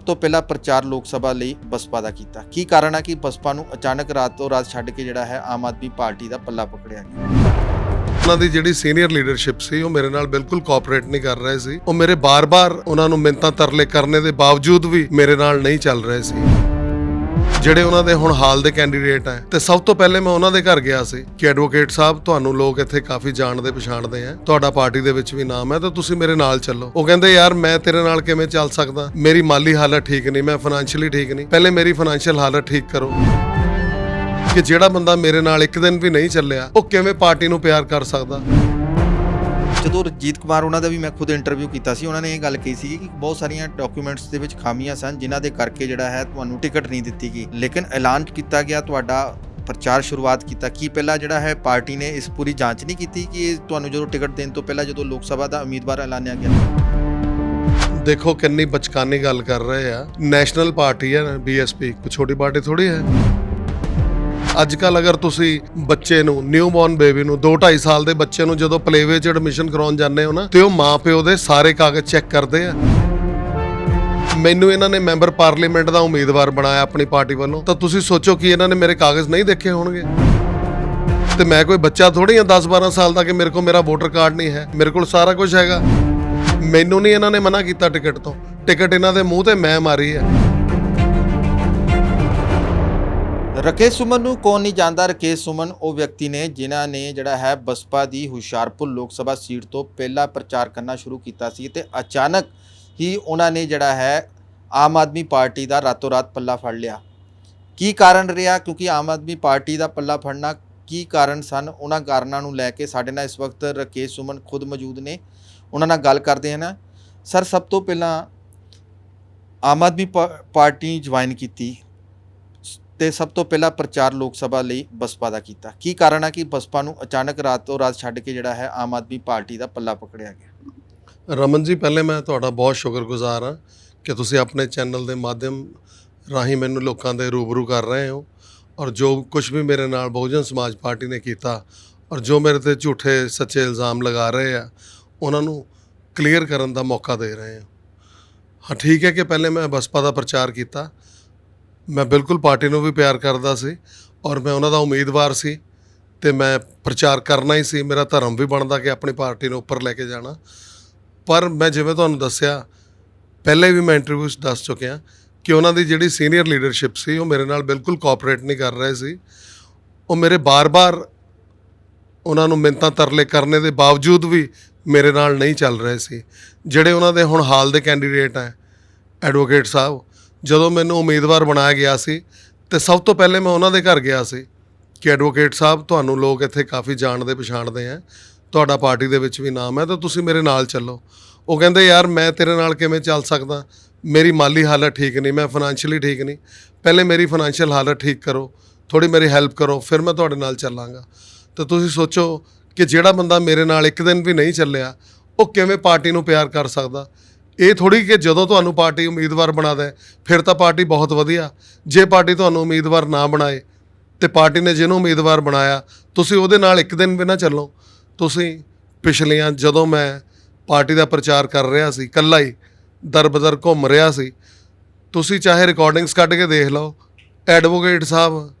ਸਭ ਤੋਂ ਪਹਿਲਾਂ ਪ੍ਰਚਾਰ ਲੋਕ ਸਭਾ ਲਈ ਬਸਪਾ ਦਾ ਕੀਤਾ। ਕੀ ਕਾਰਨ ਹੈ ਕਿ ਬਸਪਾ ਨੂੰ ਅਚਾਨਕ ਰਾਤੋਂ ਰਾਤ ਛੱਡ ਕੇ ਜਿਹੜਾ ਹੈ ਆਮ ਆਦਮੀ ਪਾਰਟੀ ਦਾ ਪੱਲਾ ਪਕੜਿਆ ਗਿਆ? ਉਹਨਾਂ ਦੀ ਜਿਹੜੀ ਸੀਨੀਅਰ ਲੀਡਰਸ਼ਿਪ ਸੀ, ਉਹ ਮੇਰੇ ਨਾਲ ਬਿਲਕੁਲ ਕੋਆਪਰੇਟ ਨਹੀਂ ਕਰ ਰਹੇ ਸੀ। ਉਹ ਮੇਰੇ ਬਾਰ-ਬਾਰ ਉਹਨਾਂ ਨੂੰ ਮਿੰਤਾਂ ਤਰਲੇ ਕਰਨੇ ਦੇ ਬਾਵਜੂਦ ਵੀ ਮੇਰੇ ਨਾਲ ਨਹੀਂ ਚੱਲ ਰਹੇ ਸੀ। ਜਿਹੜੇ ਉਹਨਾਂ ਦੇ ਹੁਣ ਹਾਲ ਦੇ ਕੈਂਡੀਡੇਟ ਹੈ ਤੇ ਸਭ ਤੋਂ ਪਹਿਲੇ ਮੈਂ ਉਹਨਾਂ ਦੇ ਘਰ ਗਿਆ ਸੀ ਕਿ ਐਡਵੋਕੇਟ ਸਾਹਿਬ, ਤੁਹਾਨੂੰ ਲੋਕ ਇੱਥੇ ਕਾਫੀ ਜਾਣਦੇ, ਪਛਾਣਦੇ ਆ। ਤੁਹਾਡਾ ਪਾਰਟੀ ਦੇ ਵਿੱਚ ਵੀ ਨਾਮ ਹੈ, ਤਾਂ ਤੁਸੀਂ ਮੇਰੇ ਨਾਲ ਚੱਲੋ। ਉਹ ਕਹਿੰਦੇ, ਯਾਰ, ਮੈਂ ਤੇਰੇ ਨਾਲ ਕਿਵੇਂ ਚੱਲ ਸਕਦਾ? ਮੇਰੀ ਮਾਲੀ ਹਾਲਤ ਠੀਕ ਨਹੀਂ, ਮੈਂ ਫਾਈਨੈਂਸ਼ੀਅਲੀ ਠੀਕ ਨਹੀਂ। ਪਹਿਲੇ ਮੇਰੀ ਫਾਈਨੈਂਸ਼ੀਅਲ ਹਾਲਤ ਠੀਕ ਕਰੋ। ਕਿ ਜਿਹੜਾ ਬੰਦਾ ਮੇਰੇ ਨਾਲ ਇੱਕ ਦਿਨ ਵੀ ਨਹੀਂ ਚੱਲਿਆ, ਉਹ ਕਿਵੇਂ ਪਾਰਟੀ ਨੂੰ ਪਿਆਰ ਕਰ ਸਕਦਾ? ਜਦੋਂ ਰਜੀਤ ਕੁਮਾਰ ਉਹਨਾਂ ਦਾ ਵੀ ਮੈਂ ਖੁਦ ਇੰਟਰਵਿਊ ਕੀਤਾ ਸੀ, ਉਹਨਾਂ ਨੇ ਇਹ ਗੱਲ ਕਹੀ ਸੀ ਕਿ ਬਹੁਤ ਸਾਰੀਆਂ ਡਾਕੂਮੈਂਟਸ ਦੇ ਵਿੱਚ ਖਾਮੀਆਂ ਸਨ ਜਿਨ੍ਹਾਂ ਦੇ ਕਰਕੇ ਜਿਹੜਾ ਹੈ ਤੁਹਾਨੂੰ ਟਿਕਟ ਨਹੀਂ ਦਿੱਤੀ ਗਈ। ਲੇਕਿਨ ਐਲਾਨ ਕੀਤਾ ਗਿਆ, ਤੁਹਾਡਾ ਪ੍ਰਚਾਰ ਸ਼ੁਰੂਆਤ ਕੀਤਾ। ਕੀ ਪਹਿਲਾਂ ਜਿਹੜਾ ਹੈ ਪਾਰਟੀ ਨੇ ਇਸ ਪੂਰੀ ਜਾਂਚ ਨਹੀਂ ਕੀਤੀ ਕਿ ਇਹ ਤੁਹਾਨੂੰ ਜਦੋਂ ਟਿਕਟ ਦੇਣ ਤੋਂ ਪਹਿਲਾਂ ਜਦੋਂ ਲੋਕ ਸਭਾ ਦਾ ਉਮੀਦਵਾਰ ਐਲਾਨਿਆ ਗਿਆ? ਦੇਖੋ, ਕਿੰਨੀ ਬਚਕਾਨੀ ਗੱਲ ਕਰ ਰਹੇ ਆ। ਨੈਸ਼ਨਲ ਪਾਰਟੀ ਹੈ ਬੀਐਸਪੀ ਕੋਈ ਛੋਟੀ ਪਾਰਟੀ ਥੋੜੀ ਹੈ? ਅੱਜ ਕੱਲ ਅਗਰ ਤੁਸੀਂ ਬੱਚੇ ਨੂੰ ਨਿਊਬੋਰਨ ਬੇਬੀ ਨੂੰ 2.5 ਸਾਲ ਦੇ ਬੱਚੇ ਨੂੰ ਜਦੋਂ ਪਲੇਵੇ 'ਚ ਐਡਮਿਸ਼ਨ ਕਰਾਉਣ ਜਾਂਦੇ ਹੋ ਨਾ, ਤੇ ਉਹ ਮਾਪਿਓ ਦੇ ਸਾਰੇ ਕਾਗਜ਼ ਚੈੱਕ ਕਰਦੇ ਆ। ਮੈਨੂੰ ਇਹਨਾਂ ਨੇ ਮੈਂਬਰ ਪਾਰਲੀਮੈਂਟ ਦਾ ਉਮੀਦਵਾਰ ਬਣਾਇਆ ਆਪਣੀ ਪਾਰਟੀ ਵੱਲੋਂ। ਤਾਂ ਤੁਸੀਂ ਸੋਚੋ ਕਿ ਇਹਨਾਂ ਨੇ ਮੇਰੇ ਕਾਗਜ਼ ਨਹੀਂ ਦੇਖੇ ਹੋਣਗੇ। ਤੇ ਮੈਂ ਕੋਈ ਬੱਚਾ ਥੋੜੀ ਆ 10-12 ਸਾਲ ਦਾ ਕਿ ਮੇਰੇ ਕੋਲ ਮੇਰਾ ਵੋਟਰ ਕਾਰਡ ਨਹੀਂ ਹੈ, ਮੇਰੇ ਕੋਲ ਸਾਰਾ ਕੁਝ ਹੈਗਾ। ਮੈਨੂੰ ਨਹੀਂ ਇਹਨਾਂ ਨੇ ਮਨਾ ਕੀਤਾ ਟਿਕਟ ਤੋਂ। ਟਿਕਟ ਇਹਨਾਂ ਦੇ ਮੂੰਹ ਤੇ ਮੈਂ ਮਾਰੀ ਹੈ। ਰਕੇਸ਼ ਸੁਮਨ ਨੂੰ ਕੌਣ ਨਹੀਂ ਜਾਣਦਾ? ਰਕੇਸ਼ ਸੁਮਨ, ਉਹ ਵਿਅਕਤੀ ਨੇ ਜਿਨ੍ਹਾਂ ਨੇ ਜਿਹੜਾ ਹੈ ਬਸਪਾ ਦੀ ਹੁਸ਼ਿਆਰਪੁਰ ਲੋਕ ਸਭਾ ਸੀਟ ਤੋਂ ਪਹਿਲਾ ਪ੍ਰਚਾਰ ਕਰਨਾ ਸ਼ੁਰੂ ਕੀਤਾ ਸੀ ਤੇ ਅਚਾਨਕ ਹੀ ਉਹਨਾਂ ਨੇ ਜਿਹੜਾ ਹੈ ਆਮ ਆਦਮੀ ਪਾਰਟੀ ਦਾ ਰਾਤੋਂ ਰਾਤ ਪੱਲਾ ਫੜ ਲਿਆ। ਕੀ ਕਾਰਨ ਰਿਹਾ? ਕਿਉਂਕਿ ਆਮ ਆਦਮੀ ਪਾਰਟੀ ਦਾ ਪੱਲਾ ਫੜਨਾ ਕੀ ਕਾਰਨ ਸਨ? ਉਹਨਾਂ ਕਾਰਨਾਂ ਨੂੰ ਲੈ ਕੇ ਸਾਡੇ ਨਾਲ ਇਸ ਵਕਤ ਰਕੇਸ਼ ਸੁਮਨ ਖੁਦ ਮੌਜੂਦ ਨੇ। ਉਹਨਾਂ ਨਾਲ ਗੱਲ ਕਰਦੇ ਹਾਂ ਸਰ, ਸਭ ਤੋਂ ਪਹਿਲਾਂ ਆਮ ਆਦਮੀ ਪਾ- ਪਾਰਟੀ ਜੁਆਇਨ ਕੀਤੀ। ਤੇ ਸਭ ਤੋਂ ਪਹਿਲਾਂ ਪ੍ਰਚਾਰ ਲੋਕ ਸਭਾ ਲਈ ਬਸਪਾ ਦਾ ਕੀਤਾ। ਕੀ ਕਾਰਨ ਆ ਕਿ ਬਸਪਾ ਨੂੰ ਅਚਾਨਕ ਰਾਤ ਤੋਂ ਰਾਤ ਛੱਡ ਕੇ ਜਿਹੜਾ ਹੈ ਆਮ ਆਦਮੀ ਪਾਰਟੀ ਦਾ ਪੱਲਾ ਪਕੜਿਆ ਗਿਆ? ਰਮਨ ਜੀ, ਪਹਿਲੇ ਮੈਂ ਤੁਹਾਡਾ ਬਹੁਤ ਸ਼ੁਕਰਗੁਜ਼ਾਰ ਹਾਂ ਕਿ ਤੁਸੀਂ ਆਪਣੇ ਚੈਨਲ ਦੇ ਮਾਧਿਅਮ ਰਾਹੀਂ ਮੈਨੂੰ ਲੋਕਾਂ ਦੇ ਰੂਬਰੂ ਕਰ ਰਹੇ ਹੋ ਔਰ ਜੋ ਕੁਝ ਵੀ ਮੇਰੇ ਨਾਲ ਬਹੁਜਨ ਸਮਾਜ ਪਾਰਟੀ ਨੇ ਕੀਤਾ ਔਰ ਜੋ ਮੇਰੇ ਤੇ ਝੂਠੇ ਸੱਚੇ ਇਲਜ਼ਾਮ ਲਗਾ ਰਹੇ ਆ, ਉਹਨਾਂ ਨੂੰ ਕਲੀਅਰ ਕਰਨ ਦਾ ਮੌਕਾ ਦੇ ਰਹੇ ਹੋ। ਹਾਂ, ਠੀਕ ਹੈ ਕਿ ਪਹਿਲੇ ਮੈਂ ਬਸਪਾ ਦਾ ਪ੍ਰਚਾਰ ਕੀਤਾ। ਮੈਂ ਬਿਲਕੁਲ ਪਾਰਟੀ ਨੂੰ ਵੀ ਪਿਆਰ ਕਰਦਾ ਸੀ ਔਰ ਮੈਂ ਉਹਨਾਂ ਦਾ ਉਮੀਦਵਾਰ ਸੀ ਤੇ ਮੈਂ ਪ੍ਰਚਾਰ ਕਰਨਾ ਹੀ ਸੀ, ਮੇਰਾ ਧਰਮ ਵੀ ਬਣਦਾ ਕਿ ਆਪਣੀ ਪਾਰਟੀ ਨੂੰ ਉੱਪਰ ਲੈ ਕੇ ਜਾਣਾ। ਪਰ ਮੈਂ ਜਿਵੇਂ ਤੁਹਾਨੂੰ ਦੱਸਿਆ, ਪਹਿਲੇ ਵੀ ਮੈਂ ਇੰਟਰਵਿਊਸ ਦੱਸ ਚੁੱਕਿਆ ਕਿ ਉਹਨਾਂ ਦੀ ਜਿਹੜੀ ਸੀਨੀਅਰ ਲੀਡਰਸ਼ਿਪ ਸੀ, ਉਹ ਮੇਰੇ ਨਾਲ ਬਿਲਕੁਲ ਕੋਆਪਰੇਟ ਨਹੀਂ ਕਰ ਰਹੇ ਸੀ। ਉਹ ਮੇਰੇ ਬਾਰ-ਬਾਰ ਉਹਨਾਂ ਨੂੰ ਮਿੰਤਾਂ ਤਰਲੇ ਕਰਨੇ ਦੇ ਬਾਵਜੂਦ ਵੀ ਮੇਰੇ ਨਾਲ ਨਹੀਂ ਚੱਲ ਰਹੇ ਸੀ। ਜਿਹੜੇ ਉਹਨਾਂ ਦੇ ਹੁਣ ਹਾਲ ਦੇ ਕੈਂਡੀਡੇਟ ਹੈ ਐਡਵੋਕੇਟ ਸਾਹਿਬ ਜਦੋਂ ਮੈਨੂੰ ਉਮੀਦਵਾਰ ਬਣਾਇਆ ਗਿਆ ਸੀ ਤੇ ਸਭ ਤੋਂ ਪਹਿਲੇ ਮੈਂ ਉਹਨਾਂ ਦੇ ਘਰ ਗਿਆ ਸੀ ਕਿ ਐਡਵੋਕੇਟ ਸਾਹਿਬ, ਤੁਹਾਨੂੰ ਲੋਕ ਇੱਥੇ ਕਾਫੀ ਜਾਣਦੇ ਪਛਾਣਦੇ ਆ। ਤੁਹਾਡਾ ਪਾਰਟੀ ਦੇ ਵਿੱਚ ਵੀ ਨਾਮ ਹੈ ਤਾਂ ਤੁਸੀਂ ਮੇਰੇ ਨਾਲ ਚੱਲੋ। ਉਹ ਕਹਿੰਦੇ, ਯਾਰ, ਮੈਂ ਤੇਰੇ ਨਾਲ ਕਿਵੇਂ ਚੱਲ ਸਕਦਾ? ਮੇਰੀ ਮਾਲੀ ਹਾਲਤ ਠੀਕ ਨਹੀਂ, ਮੈਂ ਫਾਈਨੈਂਸ਼ੀਅਲੀ ਠੀਕ ਨਹੀਂ। ਪਹਿਲੇ ਮੇਰੀ ਫਾਈਨੈਂਸ਼ੀਅਲ ਹਾਲਤ ਠੀਕ ਕਰੋ ਥੋੜੀ ਮੇਰੀ ਹੈਲਪ ਕਰੋ, ਫਿਰ ਮੈਂ ਤੁਹਾਡੇ ਨਾਲ ਚੱਲਾਂਗਾ। ਤਾਂ ਤੁਸੀਂ ਸੋਚੋ ਕਿ ਜਿਹੜਾ ਬੰਦਾ ਮੇਰੇ ਨਾਲ ਇੱਕ ਦਿਨ ਵੀ ਨਹੀਂ ਚੱਲਿਆ, ਉਹ ਕਿਵੇਂ ਪਾਰਟੀ ਨੂੰ ਪਿਆਰ ਕਰ ਸਕਦਾ? ਇਹ ਥੋੜੀ ਕਿ ਜਦੋਂ ਤੁਹਾਨੂੰ ਪਾਰਟੀ ਉਮੀਦਵਾਰ ਬਣਾ ਦੇ, ਫਿਰ ਤਾਂ ਪਾਰਟੀ ਬਹੁਤ ਵਧੀਆ। ਜੇ ਪਾਰਟੀ ਤੁਹਾਨੂੰ ਉਮੀਦਵਾਰ ਨਾ ਬਣਾਏ ਤੇ ਪਾਰਟੀ ਨੇ ਜਿਹਨੂੰ ਉਮੀਦਵਾਰ ਬਣਾਇਆ, ਤੁਸੀਂ ਉਹਦੇ ਨਾਲ ਇੱਕ ਦਿਨ ਵੀ ਨਾ ਚੱਲੋ। ਤੁਸੀਂ ਪਿਛਲੀਆਂ ਜਦੋਂ ਮੈਂ ਪਾਰਟੀ ਦਾ ਪ੍ਰਚਾਰ ਕਰ ਰਿਹਾ ਸੀ, ਇਕੱਲਾ ਹੀ ਦਰਬਦਰ ਘੁੰਮ ਰਿਹਾ ਸੀ, ਤੁਸੀਂ ਚਾਹੇ ਰਿਕਾਰਡਿੰਗਸ ਕੱਢ ਕੇ ਦੇਖ ਲਓ। ਐਡਵੋਕੇਟ ਸਾਹਿਬ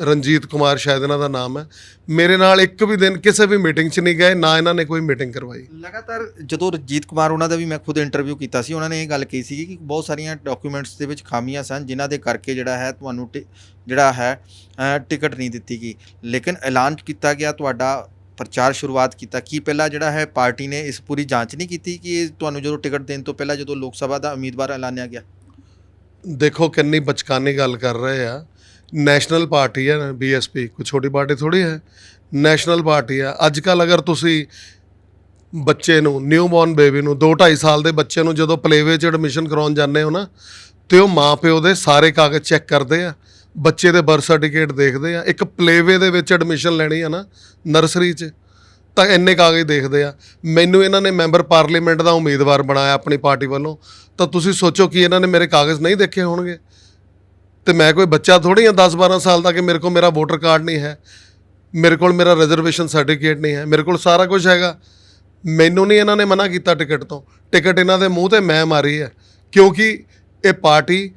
ਰਣਜੀਤ ਕੁਮਾਰ ਸ਼ਾਇਦ ਇਹਨਾਂ ਦਾ ਨਾਮ ਹੈ। ਮੇਰੇ ਨਾਲ ਇੱਕ ਵੀ ਦਿਨ ਕਿਸੇ ਵੀ ਮੀਟਿੰਗ 'ਚ ਨਹੀਂ ਗਏ ਨਾ ਇਹਨਾਂ ਨੇ ਕੋਈ ਮੀਟਿੰਗ ਕਰਵਾਈ। ਲਗਾਤਾਰ ਜਦੋਂ ਰਜੀਤ ਕੁਮਾਰ ਉਹਨਾਂ ਦਾ ਵੀ ਮੈਂ ਖੁਦ ਇੰਟਰਵਿਊ ਕੀਤਾ ਸੀ ਉਹਨਾਂ ਨੇ ਇਹ ਗੱਲ ਕਹੀ ਸੀ ਕਿ ਬਹੁਤ ਸਾਰੀਆਂ ਡਾਕੂਮੈਂਟਸ ਦੇ ਵਿੱਚ ਖਾਮੀਆਂ ਸਨ ਜਿਨ੍ਹਾਂ ਦੇ ਕਰਕੇ ਜਿਹੜਾ ਹੈ ਤੁਹਾਨੂੰ ਜਿਹੜਾ ਹੈ ਟਿਕਟ ਨਹੀਂ ਦਿੱਤੀ ਗਈ। ਲੇਕਿਨ ਐਲਾਨ ਕੀਤਾ ਗਿਆ ਤੁਹਾਡਾ ਪ੍ਰਚਾਰ ਸ਼ੁਰੂਆਤ ਕੀਤਾ। ਕੀ ਪਹਿਲਾਂ ਜਿਹੜਾ ਹੈ ਪਾਰਟੀ ਨੇ ਇਸ ਪੂਰੀ ਜਾਂਚ ਨਹੀਂ ਕੀਤੀ ਕਿ ਤੁਹਾਨੂੰ ਜਦੋਂ ਟਿਕਟ ਦੇਣ ਤੋਂ ਪਹਿਲਾਂ ਜਦੋਂ ਲੋਕ ਸਭਾ ਦਾ ਉਮੀਦਵਾਰ ਐਲਾਨਿਆ ਗਿਆ? ਦੇਖੋ ਕਿੰਨੀ ਬਚਕਾਨੀ ਗੱਲ ਕਰ ਰਹੇ ਆ। ਨੈਸ਼ਨਲ ਪਾਰਟੀ ਹੈ ਬੀਐਸਪੀ ਕੋਈ ਛੋਟੀ ਪਾਰਟੀ ਥੋੜੀ ਹੈ। ਨੈਸ਼ਨਲ ਪਾਰਟੀ ਆ ਅੱਜ ਕੱਲ ਅਗਰ ਤੁਸੀਂ ਬੱਚੇ ਨੂੰ, ਨਿਊਬੋਰਨ ਬੇਬੀ ਨੂੰ 2.5 ਸਾਲ ਦੇ ਬੱਚੇ ਨੂੰ ਜਦੋਂ ਪਲੇਵੇ 'ਚ ਐਡਮਿਸ਼ਨ ਕਰਾਉਣ ਜਾਂਦੇ ਹੋ ਨਾ, ਤੇ ਉਹ ਮਾਪਿਓ ਦੇ ਸਾਰੇ ਕਾਗਜ਼ ਚੈੱਕ ਕਰਦੇ ਆ, ਬੱਚੇ ਦੇ ਬਰਥ ਸਰਟੀਫਿਕੇਟ ਦੇਖਦੇ ਆ, ਇੱਕ ਪਲੇਵੇ ਦੇ ਵਿੱਚ ਐਡਮਿਸ਼ਨ ਲੈਣੀ ਆ ਨਾ, ਨਰਸਰੀ 'ਚ, ਤਾਂ ਇੰਨੇ ਕਾਗਜ਼ ਦੇਖਦੇ ਆ। ਮੈਨੂੰ ਇਹਨਾਂ ਨੇ ਮੈਂਬਰ ਪਾਰਲੀਮੈਂਟ ਦਾ ਉਮੀਦਵਾਰ ਬਣਾਇਆ ਆਪਣੀ ਪਾਰਟੀ ਵੱਲੋਂ, ਤਾਂ ਤੁਸੀਂ ਸੋਚੋ ਕਿ ਇਹਨਾਂ ਨੇ ਮੇਰੇ ਕਾਗਜ਼ ਨਹੀਂ ਦੇਖੇ ਹੋਣਗੇ। ਤੇ ਮੈਂ ਕੋਈ ਬੱਚਾ ਥੋੜੀ ਆ 10-12 ਸਾਲ ਦਾ ਕਿ ਮੇਰੇ ਕੋਲ ਮੇਰਾ ਵੋਟਰ ਕਾਰਡ ਨਹੀਂ ਹੈ, ਮੇਰੇ ਕੋਲ ਮੇਰਾ ਰਿਜ਼ਰਵੇਸ਼ਨ ਸਰਟੀਫਿਕੇਟ ਨਹੀਂ ਹੈ, ਮੇਰੇ ਕੋਲ ਸਾਰਾ ਕੁਝ ਹੈਗਾ। ਮੈਨੂੰ ਨਹੀਂ ਇਹਨਾਂ ਨੇ ਮਨਾ ਕੀਤਾ ਟਿਕਟ ਤੋਂ। ਟਿਕਟ ਇਹਨਾਂ ਦੇ ਮੂੰਹ ਤੇ ਮੈਂ ਮਾਰੀ ਹੈ, ਕਿਉਂਕਿ ਇਹ ਪਾਰਟੀ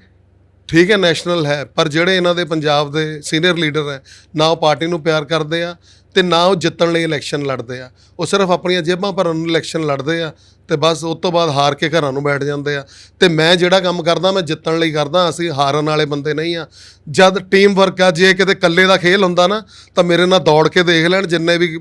ਠੀਕ ਹੈ ਨੈਸ਼ਨਲ ਹੈ, ਪਰ ਜਿਹੜੇ ਇਹਨਾਂ ਦੇ ਪੰਜਾਬ ਦੇ ਸੀਨੀਅਰ ਲੀਡਰ ਹੈ, ਨਾ ਉਹ ਪਾਰਟੀ ਨੂੰ ਪਿਆਰ ਕਰਦੇ ਆ ਤੇ ਨਾ ਉਹ ਜਿੱਤਣ ਲਈ ਇਲੈਕਸ਼ਨ ਲੜਦੇ ਆ। ਉਹ ਸਿਰਫ ਆਪਣੀਆਂ ਜੇਬਾਂ ਭਰਨ ਨੂੰ ਇਲੈਕਸ਼ਨ ਲੜਦੇ ਆ ਤੇ ਬਸ ਉਸ ਤੋਂ ਬਾਅਦ ਹਾਰ ਕੇ ਘਰਾਂ ਨੂੰ ਬੈਠ ਜਾਂਦੇ ਆ। ਤੇ ਮੈਂ ਜਿਹੜਾ ਕੰਮ ਕਰਦਾ, ਮੈਂ ਜਿੱਤਣ ਲਈ ਕਰਦਾ, ਅਸੀਂ ਹਾਰਨ ਵਾਲੇ ਬੰਦੇ ਨਹੀਂ ਆ। ਜਦ ਟੀਮ ਵਰਕ ਆ, ਜੇ ਕਿਤੇ ਇਕੱਲੇ ਦਾ ਖੇਲ ਹੁੰਦਾ ਨਾ, ਤਾਂ ਮੇਰੇ ਨਾਲ ਦੌੜ ਕੇ ਦੇਖ ਲੈਣ, ਜਿੰਨੇ ਵੀ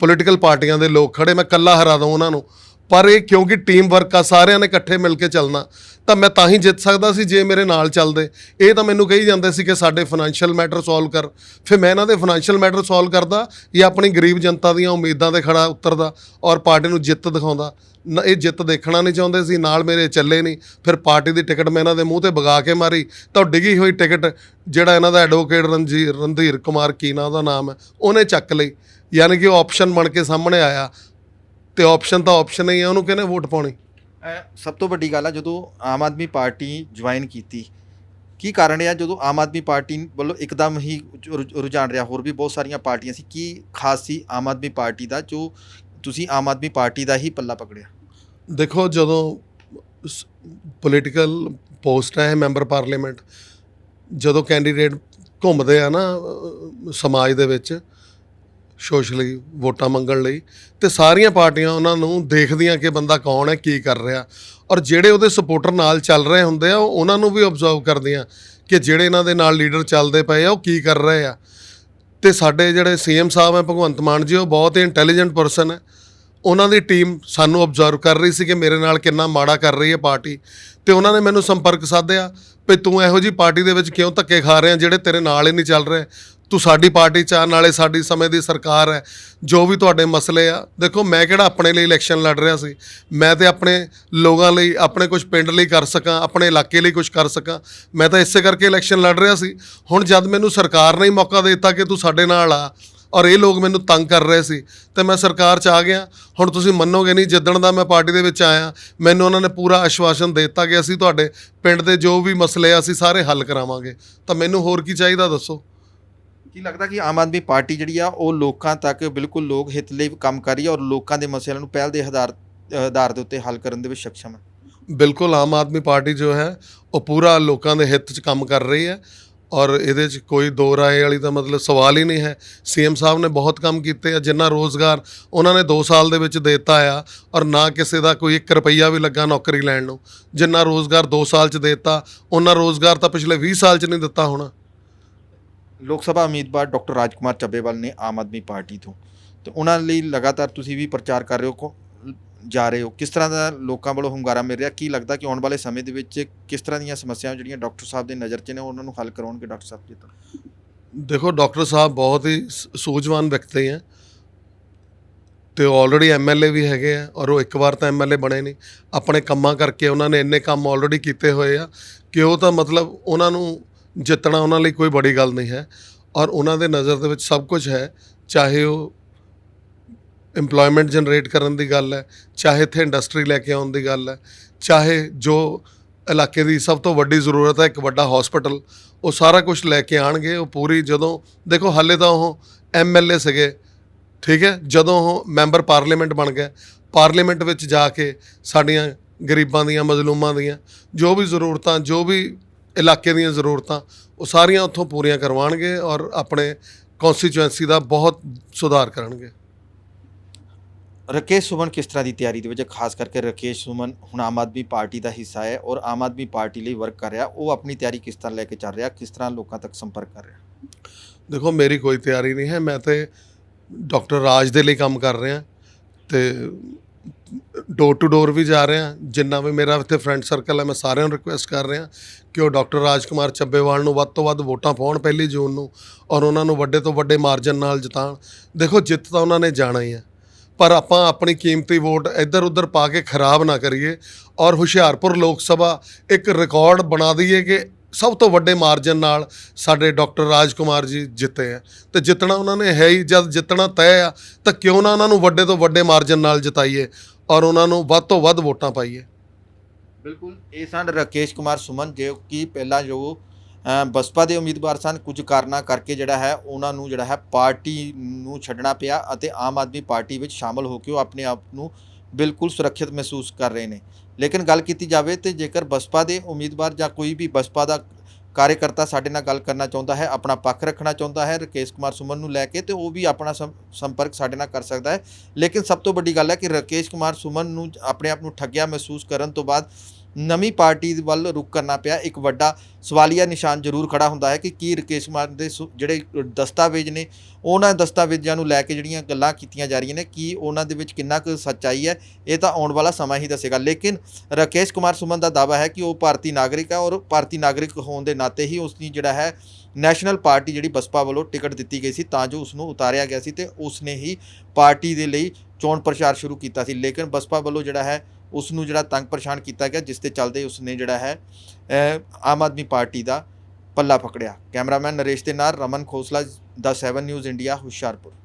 ਪੋਲੀਟੀਕਲ ਪਾਰਟੀਆਂ ਦੇ ਲੋਕ ਖੜੇ, ਮੈਂ ਇਕੱਲਾ ਹਰਾ ਦਊਂ ਉਹਨਾਂ ਨੂੰ। ਪਰ ਇਹ ਕਿਉਂਕਿ ਟੀਮ ਵਰਕ ਆ, ਸਾਰਿਆਂ ਨੇ ਇਕੱਠੇ ਮਿਲ ਕੇ ਚੱਲਣਾ, ਤਾਂ ਮੈਂ ਤਾਂ ਹੀ ਜਿੱਤ ਸਕਦਾ ਸੀ ਜੇ ਮੇਰੇ ਨਾਲ ਚੱਲਦੇ। ਇਹ ਤਾਂ ਮੈਨੂੰ ਕਹੀ ਜਾਂਦੇ ਸੀ ਕਿ ਸਾਡੇ ਫਾਈਨੈਂਸ਼ੀਅਲ ਮੈਟਰ ਸੋਲਵ ਕਰ। ਫਿਰ ਮੈਂ ਇਹਨਾਂ ਦੇ ਫਾਈਨੈਂਸ਼ੀਅਲ ਮੈਟਰ ਸੋਲਵ ਕਰਦਾ, ਜਾਂ ਆਪਣੀ ਗਰੀਬ ਜਨਤਾ ਦੀਆਂ ਉਮੀਦਾਂ ਤੇ ਖੜਾ ਉਤਰਦਾ ਔਰ ਪਾਰਟੀ ਨੂੰ ਜਿੱਤ ਦਿਖਾਉਂਦਾ। ਨ- ਇਹ ਜਿੱਤ ਦੇਖਣਾ ਨਹੀਂ ਚਾਹੁੰਦੇ ਸੀ, ਨਾਲ ਮੇਰੇ ਚੱਲੇ ਨਹੀਂ। ਫਿਰ ਪਾਰਟੀ ਦੀ ਟਿਕਟ ਮੈਂ ਇਹਨਾਂ ਦੇ ਮੂੰਹ ਤੇ ਵਗਾ ਕੇ ਮਾਰੀ। ਤਾਂ ਉਹ ਡਿੱਗੀ ਹੋਈ ਟਿਕਟ, ਜਿਹੜਾ ਇਹਨਾਂ ਦਾ ਐਡਵੋਕੇਟ ਰਣਜੀ, ਰਣਧੀਰ ਕੁਮਾਰ ਕੀ ਨਾਂ ਦਾ ਨਾਮ ਹੈ, ਉਹਨੇ ਚੱਕ ਲਈ। ਯਾਨੀ ਕਿ ਉਹ ਆਪਸ਼ਨ ਬਣ ਕੇ ਸਾਹਮਣੇ ਆਇਆ। ਤੇ ਆਪਸ਼ਨ ਤਾਂ ਆਪਸ਼ਨ ਹੀ ਹੈ ਉਹਨੂੰ ਕਿਹਨੇ ਵੋਟ ਪਾਉਣੀ? ਅਹ ਸਭ ਤੋਂ ਵੱਡੀ ਗੱਲ ਆ ਜਦੋਂ ਆਮ ਆਦਮੀ ਪਾਰਟੀ ਜੁਆਇਨ ਕੀਤੀ ਕੀ ਕਾਰਨ ਹੈ ਜਦੋਂ ਆਮ ਆਦਮੀ ਪਾਰਟੀ ਵੱਲੋਂ ਇੱਕਦਮ ਹੀ ਰੁ- ਰੁਝਾਨ ਰਿਹਾ? ਹੋਰ ਵੀ ਬਹੁਤ ਸਾਰੀਆਂ ਪਾਰਟੀਆਂ ਸੀ ਕੀ ਖਾਸ ਸੀ ਆਮ ਆਦਮੀ ਪਾਰਟੀ ਦਾ ਜੋ ਤੁਸੀਂ ਆਮ ਆਦਮੀ ਪਾਰਟੀ ਦਾ ਹੀ ਪੱਲਾ ਪਕੜਿਆ? ਦੇਖੋ ਜਦੋਂ ਪੋਲੀਟੀਕਲ ਪੋਸਟ ਹੈ ਮੈਂਬਰ ਪਾਰਲੀਮੈਂਟ ਜਦੋਂ ਕੈਂਡੀਡੇਟ ਘੁੰਮਦੇ ਆ ਨਾ ਅਹ, ਸਮਾਜ ਦੇ ਵਿੱਚ ਸੋਸ਼ਲੀ ਵੋਟਾਂ ਮੰਗਣ ਲਈ। ਤੇ ਸਾਰੀਆਂ ਪਾਰਟੀਆਂ ਉਹਨਾਂ ਨੂੰ ਦੇਖਦੀਆਂ ਕਿ ਬੰਦਾ ਕੌਣ ਹੈ, ਕੀ ਕਰ ਰਿਹਾ। ਔਰ ਜਿਹੜੇ ਉਹਦੇ ਸਪੋਰਟਰ ਨਾਲ ਚੱਲ ਰਹੇ ਹੁੰਦੇ ਆ, ਉਹ ਉਹਨਾਂ ਨੂੰ ਵੀ ਆਬਜ਼ਰਵ ਕਰਦੀਆਂ ਕਿ ਜਿਹੜੇ ਇਹਨਾਂ ਦੇ ਨਾਲ ਲੀਡਰ ਚੱਲਦੇ ਪਏ ਆ, ਉਹ ਕੀ ਕਰ ਰਹੇ ਆ। ਤੇ ਸਾਡੇ ਜਿਹੜੇ ਸੀਐਮ ਸਾਹਿਬ ਹੈ, ਭਗਵੰਤ ਮਾਨ ਜੀ, ਉਹ ਬਹੁਤ ਹੀ ਇੰਟੈਲੀਜੈਂਟ ਪਰਸਨ ਹੈ। ਉਹਨਾਂ ਦੀ ਟੀਮ ਸਾਨੂੰ ਆਬਜ਼ਰਵ ਕਰ ਰਹੀ ਸੀ ਕਿ ਮੇਰੇ ਨਾਲ ਕਿੰਨਾ ਮਾੜਾ ਕਰ ਰਹੀ ਹੈ ਪਾਰਟੀ। ਤੇ ਉਹਨਾਂ ਨੇ ਮੈਨੂੰ ਸੰਪਰਕ ਸਾਧਿਆ, ਵੀ ਤੂੰ ਇਹੋ ਜੀ ਪਾਰਟੀ ਦੇ ਵਿੱਚ ਕਿਉਂ ਧੱਕੇ ਖਾ ਰਿਹਾ ਜਿਹੜੇ ਤੇਰੇ ਨਾਲ ਹੀ ਨਹੀਂ ਚੱਲ ਰਹੇ? ਤੂੰ ਸਾਡੀ ਪਾਰਟੀ ਚ ਆ, ਨਾਲੇ ਸਾਡੀ ਸਮੇਂ ਦੀ ਸਰਕਾਰ ਹੈ, ਜੋ ਵੀ ਤੁਹਾਡੇ ਮਸਲੇ ਆ। ਦੇਖੋ, ਮੈਂ ਕਿਹੜਾ ਆਪਣੇ ਲਈ ਇਲੈਕਸ਼ਨ ਲੜ ਰਿਹਾ ਸੀ? ਮੈਂ ਤੇ ਆਪਣੇ ਲੋਕਾਂ ਲਈ, ਆਪਣੇ ਕੁਝ ਪਿੰਡ ਲਈ ਕਰ ਸਕਾਂ, ਆਪਣੇ ਇਲਾਕੇ ਲਈ ਕੁਝ ਕਰ ਸਕਾਂ। ਮੈਂ ਤਾਂ ਇਸੇ ਕਰਕੇ ਇਲੈਕਸ਼ਨ ਲੜ ਰਿਹਾ ਸੀ। ਹੁਣ ਜਦ ਮੈਨੂੰ ਸਰਕਾਰ ਨੇ ਹੀ ਮੌਕਾ ਦੇ ਦਿੱਤਾ ਕਿ ਤੂੰ ਸਾਡੇ ਨਾਲ ਆ ਔਰ ਇਹ ਲੋਕ ਮੈਨੂੰ ਤੰਗ ਕਰ ਰਹੇ ਸੀ, ਤੇ ਮੈਂ ਸਰਕਾਰ 'ਚ ਆ ਗਿਆ। ਹੁਣ ਤੁਸੀਂ ਮੰਨੋਗੇ ਨਹੀਂ, ਜਿੱਦਣ ਦਾ ਮੈਂ ਪਾਰਟੀ ਦੇ ਵਿੱਚ ਆਇਆ, ਮੈਨੂੰ ਉਹਨਾਂ ਨੇ ਪੂਰਾ ਆਸ਼ਵਾਸਨ ਦੇ ਦਿੱਤਾ ਕਿ ਅਸੀਂ ਤੁਹਾਡੇ ਪਿੰਡ ਦੇ ਜੋ ਵੀ ਮਸਲੇ ਆ, ਅਸੀਂ ਸਾਰੇ ਹੱਲ ਕਰਾਵਾਂਗੇ। ਤਾਂ ਮੈਨੂੰ ਹੋਰ ਕੀ ਚਾਹੀਦਾ ਦੱਸੋ? ਕੀ ਲੱਗਦਾ ਕਿ ਆਮ ਆਦਮੀ ਪਾਰਟੀ ਜਿਹੜੀ ਆ, ਉਹ ਲੋਕਾਂ ਤੱਕ ਬਿਲਕੁਲ ਲੋਕ ਹਿੱਤ ਲਈ ਕੰਮ ਕਰ ਰਹੀ ਹੈ ਔਰ ਲੋਕਾਂ ਦੇ ਮਸਲਿਆਂ ਨੂੰ ਪਹਿਲ ਦੇ ਆਧਾਰ ਆਧਾਰ ਦੇ ਉੱਤੇ ਹੱਲ ਕਰਨ ਦੇ ਵਿੱਚ ਸક્ષਮ ਹੈ ਬਿਲਕੁਲ ਆਮ ਆਦਮੀ ਪਾਰਟੀ ਜੋ ਹੈ, ਉਹ ਪੂਰਾ ਲੋਕਾਂ ਦੇ ਹਿੱਤ 'ਚ ਕੰਮ ਕਰ ਰਹੀ ਹੈ ਔਰ ਇਹਦੇ 'ਚ ਕੋਈ ਦੋ ਰਾਏ ਵਾਲੀ ਤਾਂ ਮਤਲਬ ਸਵਾਲ ਹੀ ਨਹੀਂ ਹੈ। ਸੀਐਮ ਸਾਹਿਬ ਨੇ ਬਹੁਤ ਕੰਮ ਕੀਤੇ ਆ, ਜਿੰਨਾ ਰੋਜ਼ਗਾਰ ਉਹਨਾਂ ਨੇ 2 ਸਾਲ ਦੇ ਵਿੱਚ ਦੇ ਦਿੱਤਾ ਆ ਔਰ ਨਾ ਕਿਸੇ ਦਾ ਕੋਈ 1 ਰੁਪਈਆ ਵੀ ਲੱਗਾ ਨੌਕਰੀ ਲੈਣ ਨੂੰ। ਜਿੰਨਾ ਰੋਜ਼ਗਾਰ 2 ਸਾਲ 'ਚ ਦੇ ਦਿੱਤਾ, ਉਹਨਾਂ ਰੋਜ਼ਗਾਰ ਤਾਂ ਪਿਛਲੇ 20 ਸਾਲ 'ਚ ਨਹੀਂ ਦਿੱਤਾ ਹੋਣਾ। ਲੋਕ ਸਭਾ ਉਮੀਦਵਾਰ ਡਾਕਟਰ ਰਾਜਕੁਮਾਰ ਚੱਬੇਵਾਲ ਨੇ ਆਮ ਆਦਮੀ ਪਾਰਟੀ ਤੋਂ। ਤੇ ਉਹਨਾਂ ਲਈ ਲਗਾਤਾਰ ਤੁਸੀਂ ਵੀ ਪ੍ਰਚਾਰ ਕਰ ਰਹੇ ਹੋ, ਕੋ- ਜਾ ਰਹੇ ਹੋ। ਕਿਸ ਤਰ੍ਹਾਂ ਦਾ ਲੋਕਾਂ ਵੱਲੋਂ ਹੁੰਗਾਰਾ ਮਿਲ ਰਿਹਾ? ਕੀ ਲੱਗਦਾ ਕਿ ਆਉਣ ਵਾਲੇ ਸਮੇਂ ਦੇ ਵਿੱਚ ਕਿਸ ਤਰ੍ਹਾਂ ਦੀਆਂ ਸਮੱਸਿਆਵਾਂ ਜਿਹੜੀਆਂ ਡਾਕਟਰ ਸਾਹਿਬ ਦੇ ਨਜ਼ਰ 'ਚ ਨੇ ਉਹਨਾਂ ਨੂੰ ਹੱਲ ਕਰਾਉਣਗੇ ਡਾਕਟਰ ਸਾਹਿਬ ਜੀ? ਤਾਂ ਦੇਖੋ, ਡਾਕਟਰ ਸਾਹਿਬ ਬਹੁਤ ਹੀ ਸ- ਸੂਝਵਾਨ ਵਿਅਕਤੀ ਹੈ। ਤੇ ਆਲਰੇਡੀ ਐਮਐਲਏ ਵੀ ਹੈਗੇ ਆ, ਔਰ ਉਹ ਇੱਕ ਵਾਰ ਤਾਂ ਐਮਐਲਏ ਬਣੇ ਨਹੀਂ। ਆਪਣੇ ਕੰਮਾਂ ਕਰਕੇ ਉਹਨਾਂ ਨੇ ਇੰਨੇ ਕੰਮ ਆਲਰੇਡੀ ਕੀਤੇ ਹੋਏ ਆ ਕਿ ਉਹ ਤਾਂ ਮਤਲਬ ਉਹਨਾਂ ਨੂੰ ਜਿੱਤਣਾ ਉਹਨਾਂ ਲਈ ਕੋਈ ਬੜੀ ਗੱਲ ਨਹੀਂ ਹੈ ਔਰ ਉਹਨਾਂ ਦੇ ਨਜ਼ਰ ਦੇ ਵਿੱਚ ਸਭ ਕੁਝ ਹੈ, ਚਾਹੇ ਉਹ EMPLOYMENT ਜਨਰੇਟ ਕਰਨ ਦੀ ਗੱਲ ਹੈ, ਚਾਹੇ ਇੱਥੇ ਇੰਡਸਟਰੀ ਲੈ ਕੇ ਆਉਣ ਦੀ ਗੱਲ ਹੈ, ਚਾਹੇ ਜੋ ਇਲਾਕੇ ਦੀ ਸਭ ਤੋਂ ਵੱਡੀ ਜ਼ਰੂਰਤ ਹੈ, ਇੱਕ ਵੱਡਾ ਹਸਪੀਟਲ ਉਹ ਸਾਰਾ ਕੁਝ ਲੈ ਕੇ ਆਣਗੇ ਉਹ ਪੂਰੀ ਜਦੋਂ, ਦੇਖੋ ਹਾਲੇ ਤਾਂ ਉਹ ਐਮਐਲਏ ਸੀਗੇ, ਠੀਕ ਹੈ, ਜਦੋਂ ਉਹ ਮੈਂਬਰ ਪਾਰਲੀਮੈਂਟ ਬਣ ਗਏ ਪਾਰਲੀਮੈਂਟ ਵਿੱਚ ਜਾ ਕੇ ਸਾਡੀਆਂ ਗਰੀਬਾਂ ਦੀਆਂ, ਮਜ਼ਲੂਮਾਂ ਦੀਆਂ, ਜੋ ਵੀ ਜ਼ਰੂਰਤਾਂ, ਜੋ ਵੀ ਇਲਾਕੇ ਦੀਆਂ ਜ਼ਰੂਰਤਾਂ ਉਹ ਸਾਰੀਆਂ ਉੱਥੋਂ ਪੂਰੀਆਂ ਕਰਵਾਉਣਗੇ ਔਰ ਆਪਣੇ ਕਨਸਟੀਚੁਐਂਸੀ ਦਾ ਬਹੁਤ ਸੁਧਾਰ ਕਰਨਗੇ। ਰਕੇਸ਼ ਸੁਮਨ ਕਿਸ ਤਰ੍ਹਾਂ ਦੀ ਤਿਆਰੀ ਦੇ ਵਿੱਚ ਹੈ? ਖਾਸ ਕਰਕੇ ਰਕੇਸ਼ ਸੁਮਨ ਹੁਣ ਆਮ ਆਦਮੀ ਪਾਰਟੀ ਦਾ ਹਿੱਸਾ ਹੈ ਔਰ ਆਮ ਆਦਮੀ ਪਾਰਟੀ ਲਈ ਵਰਕ ਕਰ ਰਿਹਾ। ਉਹ ਆਪਣੀ ਤਿਆਰੀ ਕਿਸ ਤਰ੍ਹਾਂ ਲੈ ਕੇ ਚੱਲ ਰਿਹਾ? ਕਿਸ ਤਰ੍ਹਾਂ ਲੋਕਾਂ ਤੱਕ ਸੰਪਰਕ ਕਰ ਰਿਹਾ? ਦੇਖੋ ਮੇਰੀ ਕੋਈ ਤਿਆਰੀ ਨਹੀਂ ਹੈ। ਮੈਂ ਤੇ ਡਾਕਟਰ ਰਾਜ ਦੇ ਲਈ ਕੰਮ ਕਰ ਰਿਹਾ ਤੇ ਡੋਰ ਟੂ ਡੋਰ ਵੀ ਜਾ ਰਿਹਾ ਜਿੰਨਾ ਵੀ ਮੇਰਾ ਇੱਥੇ ਫਰੈਂਡ ਸਰਕਲ ਹੈ, ਮੈਂ ਸਾਰਿਆਂ ਨੂੰ ਰਿਕੁਐਸਟ ਕਰ ਰਿਹਾ ਕਿ ਉਹ ਡਾਕਟਰ ਰਾਜਕੁਮਾਰ ਚੱਬੇਵਾਲ ਨੂੰ ਵੱਧ ਤੋਂ ਵੱਧ ਵੋਟਾਂ ਪਾਉਣ ਪਹਿਲੀ ਜੂਨ ਨੂੰ ਔਰ ਉਹਨਾਂ ਨੂੰ ਵੱਡੇ ਤੋਂ ਵੱਡੇ ਮਾਰਜਨ ਨਾਲ ਜਿਤਾਉਣ। ਦੇਖੋ, ਜਿੱਤ ਤਾਂ ਉਹਨਾਂ ਨੇ ਜਾਣਾ ਹੀ ਹੈ। ਪਰ ਆਪਾਂ ਆਪਣੀ ਕੀਮਤੀ ਵੋਟ ਇੱਧਰ ਉੱਧਰ ਪਾ ਕੇ ਖਰਾਬ ਨਾ ਕਰੀਏ ਔਰ ਹੁਸ਼ਿਆਰਪੁਰ ਲੋਕ ਸਭਾ ਇੱਕ ਰਿਕਾਰਡ ਬਣਾ ਦਈਏ ਕਿ ਸਭ ਤੋਂ ਵੱਡੇ ਮਾਰਜਨ ਨਾਲ ਸਾਡੇ ਡਾਕਟਰ ਰਾਜਕੁਮਾਰ ਜੀ ਜਿੱਤੇ ਆ ਤੇ ਜਿੱਤਣਾ ਉਹਨਾਂ ਨੇ ਹੈ ਹੀ, ਜਦ ਜਿੱਤਣਾ ਤੈਅ ਆ, ਤਾਂ ਕਿਉਂ ਨਾ ਉਹਨਾਂ ਨੂੰ ਵੱਡੇ ਤੋਂ ਵੱਡੇ ਮਾਰਜਨ ਨਾਲ ਜਿਤਾਈਏ? ਔਰ ਉਹਨਾਂ ਨੂੰ ਵੱਧ ਤੋਂ ਵੱਧ ਵੋਟਾਂ ਪਾਈਏ। ਬਿਲਕੁਲ, ਇਹ ਸਨ ਰਕੇਸ਼ ਕੁਮਾਰ ਸੁਮਨ, ਜੋ ਕਿ ਪਹਿਲਾਂ ਜੋ ਬਸਪਾ ਦੇ ਉਮੀਦਵਾਰ ਸਨ, ਕੁਝ ਕਾਰਨਾਂ ਕਰਕੇ ਜਿਹੜਾ ਹੈ, ਉਹਨਾਂ ਨੂੰ ਜਿਹੜਾ ਹੈ ਪਾਰਟੀ ਨੂੰ ਛੱਡਣਾ ਪਿਆ ਅਤੇ ਆਮ ਆਦਮੀ ਪਾਰਟੀ ਵਿੱਚ ਸ਼ਾਮਲ ਹੋ ਕੇ ਉਹ ਆਪਣੇ ਆਪ ਨੂੰ ਬਿਲਕੁਲ ਸੁਰੱਖਿਅਤ ਮਹਿਸੂਸ ਕਰ ਰਹੇ ਨੇ। ਲੇਕਿਨ ਗੱਲ ਕੀਤੀ ਜਾਵੇ ਤੇ ਜੇਕਰ ਬਸਪਾ ਦੇ ਉਮੀਦਵਾਰ ਜਾਂ ਕੋਈ ਵੀ ਬਸਪਾ ਦਾ ਕਾਰਜਕਰਤਾ ਸਾਡੇ ਨਾਲ ਗੱਲ ਕਰਨਾ ਚਾਹੁੰਦਾ ਹੈ, ਆਪਣਾ ਪੱਖ ਰੱਖਣਾ ਚਾਹੁੰਦਾ ਹੈ, ਰਕੇਸ਼ ਕੁਮਾਰ ਸੁਮਨ ਨੂੰ ਲੈ ਕੇ ਤੇ ਉਹ ਵੀ ਆਪਣਾ ਸੰਪਰਕ ਸਾਡੇ ਨਾਲ ਕਰ ਸਕਦਾ ਹੈ। ਲੇਕਿਨ ਸਭ ਤੋਂ ਵੱਡੀ ਗੱਲ ਹੈ ਕਿ ਰਕੇਸ਼ ਕੁਮਾਰ ਸੁਮਨ ਨੂੰ ਆਪਣੇ ਆਪ ਨੂੰ ਠੱਗਿਆ ਮਹਿਸੂਸ ਕਰਨ ਤੋਂ ਬਾਅਦ ਨਵੀਂ ਪਾਰਟੀ ਵੱਲ ਰੁਕ ਕਰਨਾ ਪਿਆ। ਇੱਕ ਵੱਡਾ ਸਵਾਲੀਆ ਨਿਸ਼ਾਨ ਜ਼ਰੂਰ ਖੜਾ ਹੁੰਦਾ ਹੈ ਕਿ ਕੀ ਰਕੇਸ਼ ਕੁਮਾਰ ਦੇ ਸੁ- ਜਿਹੜੇ ਦਸਤਾਵੇਜ਼ ਨੇ, ਉਹਨਾਂ ਦਸਤਾਵੇਜ਼ਾਂ ਨੂੰ ਲੈ ਕੇ ਜਿਹੜੀਆਂ ਗੱਲਾਂ ਕੀਤੀਆਂ ਜਾ ਰਹੀਆਂ ਨੇ, ਕੀ ਉਹਨਾਂ ਦੇ ਵਿੱਚ ਕਿੰਨਾ ਕੁ ਸੱਚਾਈ ਹੈ, ਇਹ ਤਾਂ ਆਉਣ ਵਾਲਾ ਸਮਾਂ ਹੀ ਦੱਸੇਗਾ। ਲੇਕਿਨ ਰਕੇਸ਼ ਕੁਮਾਰ ਸੁਮਨ ਦਾ ਦਾਵਾ ਹੈ ਕਿ ਉਹ ਭਾਰਤੀ ਨਾਗਰਿਕ ਹੈ ਔਰ ਭਾਰਤੀ ਨਾਗਰਿਕ ਹੋਣ ਦੇ ਨਾਤੇ ਹੀ ਉਸ ਦੀ ਜਿਹੜਾ ਹੈ ਨੈਸ਼ਨਲ ਪਾਰਟੀ ਜਿਹੜੀ ਬਸਪਾ ਵੱਲੋਂ ਟਿਕਟ ਦਿੱਤੀ ਗਈ ਸੀ, ਤਾਂ ਜੋ ਉਸ ਨੂੰ ਉਤਾਰਿਆ ਗਿਆ ਸੀ ਤੇ ਉਸ ਨੇ ਹੀ ਪਾਰਟੀ ਦੇ ਲਈ ਚੋਣ ਪ੍ਰਚਾਰ ਸ਼ੁਰੂ ਕੀਤਾ ਸੀ। ਲੇਕਿਨ ਬਸਪਾ ਵੱਲੋਂ ਜਿਹੜਾ ਹੈ ਉਸ ਨੂੰ ਜਿਹੜਾ ਤੰਗ ਪਰੇਸ਼ਾਨ ਕੀਤਾ ਗਿਆ, ਜਿਸ ਤੇ ਚੱਲਦੇ ਉਸ ਨੇ ਜਿਹੜਾ ਹੈ ਆਮ ਆਦਮੀ ਪਾਰਟੀ ਦਾ ਪੱਲਾ ਪਕੜਿਆ ਕੈਮਰਾਮੈਨ ਨਰੇਸ਼ ਦੇ ਨਾਲ ਰਮਨ ਖੋਸਲਾ ਦਾ 7 ਨਿਊਜ਼ ਇੰਡੀਆ ਹੁਸ਼ਿਆਰਪੁਰ।